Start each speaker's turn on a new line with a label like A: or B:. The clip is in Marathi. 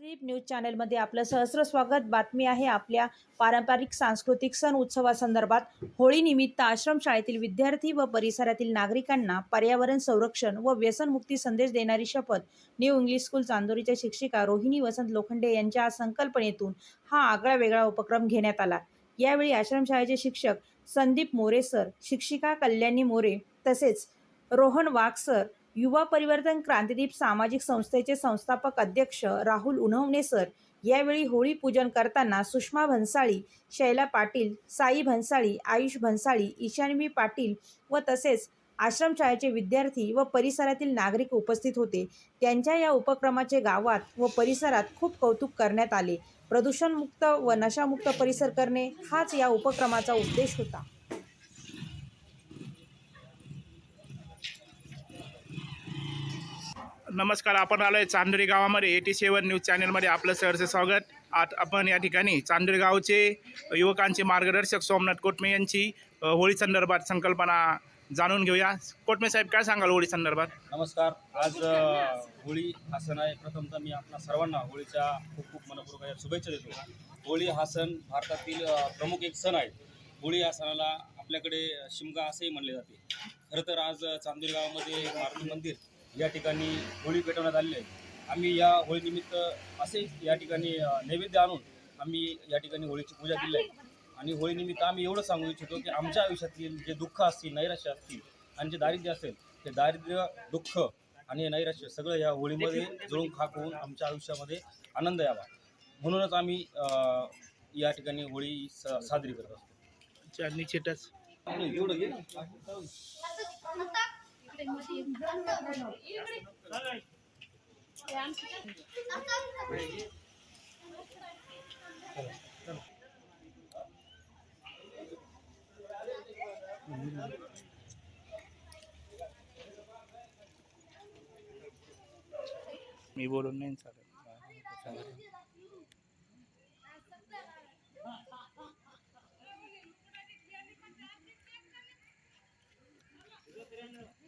A: ट्रीप न्यूज चॅनलमध्ये आपलं सहस्र स्वागत. बातमी आहे आपल्या पारंपरिक सांस्कृतिक सण उत्सवासंदर्भात. होळीनिमित्त आश्रमशाळेतील विद्यार्थी व परिसरातील नागरिकांना पर्यावरण संरक्षण व व्यसनमुक्ती संदेश देणारी शपथ. न्यू इंग्लिश स्कूल चांदोरीच्या शिक्षिका रोहिणी वसंत लोखंडे यांच्या संकल्पनेतून हा आगळा वेगळा उपक्रम घेण्यात आला. यावेळी आश्रमशाळेचे शिक्षक संदीप मोरे सर शिक्षिका कल्याणी मोरे तसेच रोहन वाघ सर युवा परिवर्तन क्रांतिदीप सामाजिक संस्थेचे संस्थापक अध्यक्ष राहुल उन्हवणे सर यावेळी होळी पूजन करताना सुषमा भन्साळी शैला पाटील साई भन्साळी आयुष भन्साळी ईशानवी पाटील व तसेच आश्रमशाळेचे विद्यार्थी व परिसरातील नागरिक उपस्थित होते. त्यांच्या या उपक्रमाचे गावात व परिसरात खूप कौतुक करण्यात आले. प्रदूषणमुक्त व नशामुक्त परिसर करणे हाच या उपक्रमाचा उद्देश होता.
B: नमस्कार आपण आलोय चांदोरी गावामध्ये एटी सेवन न्यूज चॅनलमध्ये आपलं सहर्ष स्वागत. आज आपण या ठिकाणी चांदोरी गावचे युवकांचे मार्गदर्शक सोमनाथ कोटमे यांची होळी संदर्भात संकल्पना जाणून घेऊया. कोटमे साहेब काय सांगाल होळी संदर्भात?
C: नमस्कार. आज होळी हा सण आहे. प्रथमतः मी आपल्या सर्वांना होळीच्या खूप खूप मनपूर्वक शुभेच्छा देतो. होळी हा सण भारतातील प्रमुख एक सण आहे. होळी या सणाला आपल्याकडे शिमगा असंही म्हणले जाते. खरं तर आज अ, चांदोरी गावामध्ये मारुती मंदिर या ठिकाणी होळी पेटवण्यात आलेली आहे. आम्ही या होळीनिमित्त असे या ठिकाणी नैवेद्य आणून आम्ही या ठिकाणी होळीची पूजा केली आहे. आणि होळीनिमित्त आम्ही एवढं सांगू इच्छितो की आमच्या आयुष्यातील जे दुःख असतील नैराश्य असतील आणि जे दारिद्र्य असेल ते दारिद्र्य दुःख आणि हे नैराश्य सगळं या होळीमध्ये जुळून खाक होऊन आमच्या आयुष्यामध्ये आनंद यावा. म्हणूनच आम्ही या ठिकाणी होळी स- साजरी करत असतो.
B: चांदणी चिटच
C: एवढं మీ
B: బోర్డు ఉన్నాయి సార్ Gracias.